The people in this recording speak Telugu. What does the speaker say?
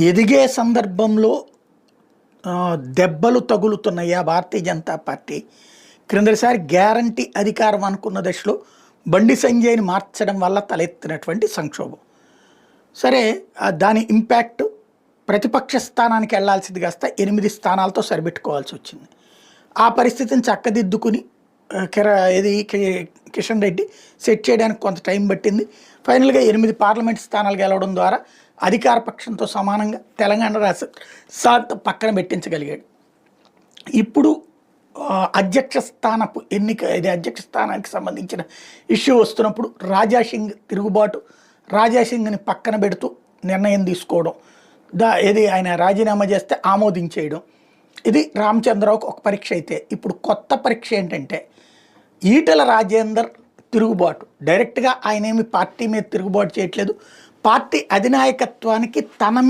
ఎదిగే సందర్భంలో దెబ్బలు దెబ్బలు తగులుతున్నాయా భారతీయ జనతా పార్టీ. క్రిందటిసారి గ్యారంటీ అధికారం అనుకున్న దశలో బండి సంజయ్ని మార్చడం వల్ల తలెత్తినటువంటి సంక్షోభం. సరే దాని ఇంపాక్ట్ ప్రతిపక్ష స్థానానికి వెళ్ళాల్సింది కాస్త ఎనిమిది స్థానాలతో సరిపెట్టుకోవాల్సి వచ్చింది. ఆ పరిస్థితిని చక్కదిద్దుకుని కిర ఇది కిషన్ రెడ్డి సెట్ చేయడానికి కొంత టైం పట్టింది. ఫైనల్గా ఎనిమిది పార్లమెంట్ స్థానాలు గెలవడం ద్వారా అధికార పక్షంతో సమానంగా తెలంగాణ రాష్ట్ర సాత్ పక్కన పెట్టించగలిగాడు. ఇప్పుడు అధ్యక్ష స్థానపు ఎన్నిక ఇది అధ్యక్ష స్థానానికి సంబంధించిన ఇష్యూ వస్తున్నప్పుడు రాజా సింగ్ తిరుగుబాటు రాజా సింగ్ని పక్కన పెడుతూ నిర్ణయం తీసుకోవడం దా ఇది ఆయన రాజీనామా చేస్తే ఆమోదించేయడం. ఇది రామచంద్రరావుకు ఒక పరీక్ష అయితే. ఇప్పుడు కొత్త పరీక్ష ఏంటంటే ఈటల రాజేందర్ తిరుగుబాటు. డైరెక్ట్గా ఆయన ఏమి పార్టీ మీద తిరుగుబాటు చేయట్లేదు. పార్టీ అధినాయకత్వానికి తన